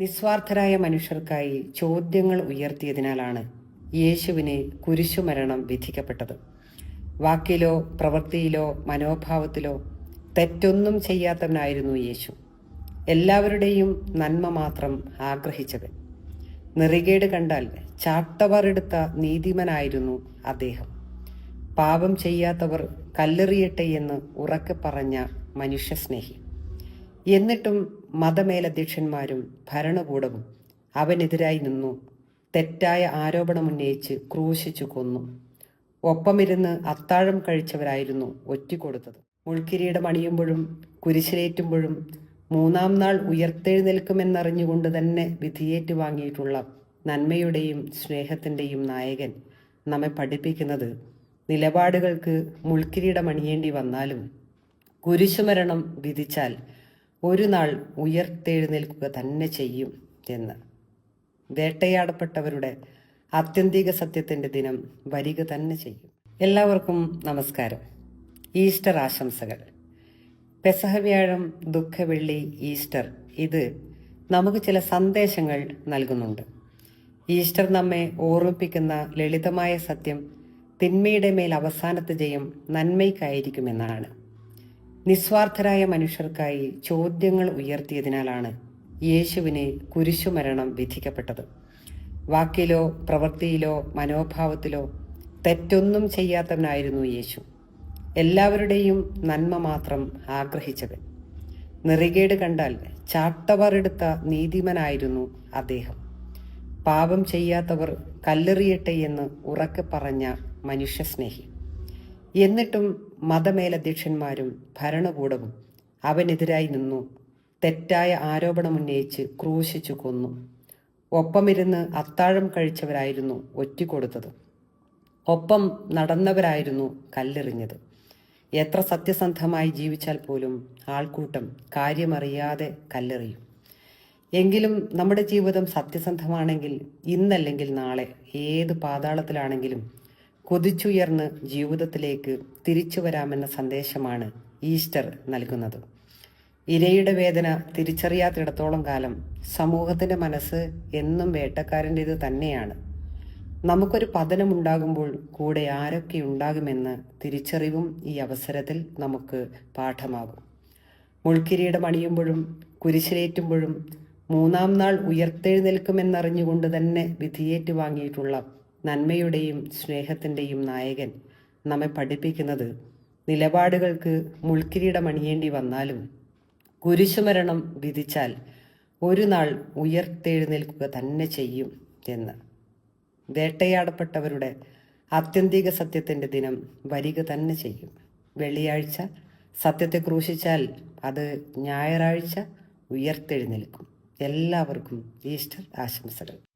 നിസ്വാർത്ഥരായ മനുഷ്യർക്കായി ചോദ്യങ്ങൾ ഉയർത്തിയതിനാലാണ് യേശുവിന് കുരിശുമരണം വിധിക്കപ്പെട്ടത്. വാക്കിലോ പ്രവൃത്തിയിലോ മനോഭാവത്തിലോ തെറ്റൊന്നും ചെയ്യാത്തവനായിരുന്നു യേശു. എല്ലാവരുടെയും നന്മ മാത്രം ആഗ്രഹിച്ചവൻ. നിറികേട് കണ്ടാൽ ചാട്ടവറെടുത്ത നീതിമനായിരുന്നു അദ്ദേഹം. പാപം ചെയ്യാത്തവർ കല്ലെറിയട്ടെ എന്ന് ഉറക്കെ പറഞ്ഞ മനുഷ്യസ്നേഹി. എന്നിട്ടും മതമേലധ്യക്ഷന്മാരും ഭരണകൂടവും അവനെതിരായി നിന്നു. തെറ്റായ ആരോപണമുന്നയിച്ച് ക്രൂശിച്ചു കൊന്നു. ഒപ്പമിരുന്ന് അത്താഴം കഴിച്ചവരായിരുന്നു ഒറ്റിക്കൊടുത്തത്. മുൾക്കിരീടം അണിയുമ്പോഴും കുരിശിലേറ്റുമ്പോഴും മൂന്നാം നാൾ ഉയർത്തെഴുന്നേൽക്കുമെന്നറിഞ്ഞുകൊണ്ട് തന്നെ വിധിയേറ്റു വാങ്ങിയിട്ടുള്ള നന്മയുടെയും സ്നേഹത്തിന്റെയും നായകൻ നമ്മെ പഠിപ്പിക്കുന്നത് നിലപാടുകൾക്ക് മുൾക്കിരീടം അണിയേണ്ടി വന്നാലും കുരിശുമരണം വിധിച്ചാൽ ഒരു നാൾ ഉയർത്തെഴുന്നേൽക്കുക തന്നെ ചെയ്യും എന്ന്. വേട്ടയാടപ്പെട്ടവരുടെ ആത്യന്തിക സത്യത്തിന്റെ ദിനം വരിക തന്നെ ചെയ്യും. എല്ലാവർക്കും നമസ്കാരം. ഈസ്റ്റർ ആശംസകൾ. പെസഹ വ്യാഴം ദുഃഖവെള്ളി ഈസ്റ്റർ ഇത് നമുക്ക് ചില സന്ദേശങ്ങൾ നൽകുന്നുണ്ട്. ഈസ്റ്റർ നമ്മെ ഓർമ്മിപ്പിക്കുന്ന ലളിതമായ സത്യം തിന്മയുടെ മേൽ അവസാനത്തെ ജയം നന്മയ്ക്കായിരിക്കുമെന്നാണ്. നിസ്വാർത്ഥരായ മനുഷ്യർക്കായി ചോദ്യങ്ങൾ ഉയർത്തിയതിനാലാണ് യേശുവിനെ കുരിശുമരണം വിധിക്കപ്പെട്ടത്. വാക്കിലോ പ്രവൃത്തിയിലോ മനോഭാവത്തിലോ തെറ്റൊന്നും ചെയ്യാത്തവനായിരുന്നു യേശു. എല്ലാവരുടെയും നന്മ മാത്രം ആഗ്രഹിച്ചവൻ. നിറികേട് കണ്ടാൽ ചാട്ടവറെടുത്ത നീതിമനായിരുന്നു അദ്ദേഹം. പാപം ചെയ്യാത്തവർ കല്ലെറിയട്ടെ എന്ന് ഉറക്കെ പറഞ്ഞ മനുഷ്യസ്നേഹി. എന്നിട്ടും മതമേലധ്യക്ഷന്മാരും ഭരണകൂടവും അവനെതിരായി നിന്നു. തെറ്റായ ആരോപണമുന്നയിച്ച് ക്രൂശിച്ചു കൊന്നു. ഒപ്പമിരുന്ന് അത്താഴം കഴിച്ചവരായിരുന്നു ഒറ്റിക്കൊടുത്തത്. ഒപ്പം നടന്നവരായിരുന്നു കല്ലെറിഞ്ഞത്. എത്ര സത്യസന്ധമായി ജീവിച്ചാൽ പോലും ആൾക്കൂട്ടം കാര്യമറിയാതെ കല്ലെറിയും. എങ്കിലും നമ്മുടെ ജീവിതം സത്യസന്ധമാണെങ്കിൽ ഇന്നല്ലെങ്കിൽ നാളെ ഏത് പാതാളത്തിലാണെങ്കിലും കുതിച്ചുയർന്ന് ജീവിതത്തിലേക്ക് തിരിച്ചു വരാമെന്ന സന്ദേശമാണ് ഈസ്റ്റർ നൽകുന്നത്. ഇരയുടെ വേദന തിരിച്ചറിയാത്തിടത്തോളം കാലം സമൂഹത്തിന്റെ മനസ്സ് എന്നും വേട്ടക്കാരന്റേത് തന്നെയാണ്. നമുക്കൊരു പതനമുണ്ടാകുമ്പോൾ കൂടെ ആരൊക്കെ ഉണ്ടാകുമെന്ന് തിരിച്ചറിവും ഈ അവസരത്തിൽ നമുക്ക് പാഠമാകും. മുൾക്കിരീടം അണിയുമ്പോഴും കുരിശിലേറ്റുമ്പോഴും മൂന്നാം നാൾ ഉയർത്തെഴുന്നേൽക്കുമെന്നറിഞ്ഞുകൊണ്ട് തന്നെ വിധിയേറ്റു വാങ്ങിയിട്ടുള്ള നന്മയുടെയും സ്നേഹത്തിന്റെയും നായകൻ നമ്മെ പഠിപ്പിക്കുന്നത് നിലപാടുകൾക്ക് മുൾക്കിരീടം അണിയേണ്ടി വന്നാലും കുരിശുമരണം വിധിച്ചാൽ ഒരു നാൾ ഉയർത്തെഴുന്നേൽക്കുക തന്നെ ചെയ്യും എന്ന്. വേട്ടയാടപ്പെട്ടവരുടെ ആത്യന്തിക സത്യത്തിന്റെ ദിനം വരിക തന്നെ ചെയ്യും. വെള്ളിയാഴ്ച സത്യത്തെ ക്രൂശിച്ചാൽ അത് ഞായറാഴ്ച ഉയർത്തെഴുന്നേൽക്കും. എല്ലാവർക്കും ഈസ്റ്റർ ആശംസകൾ.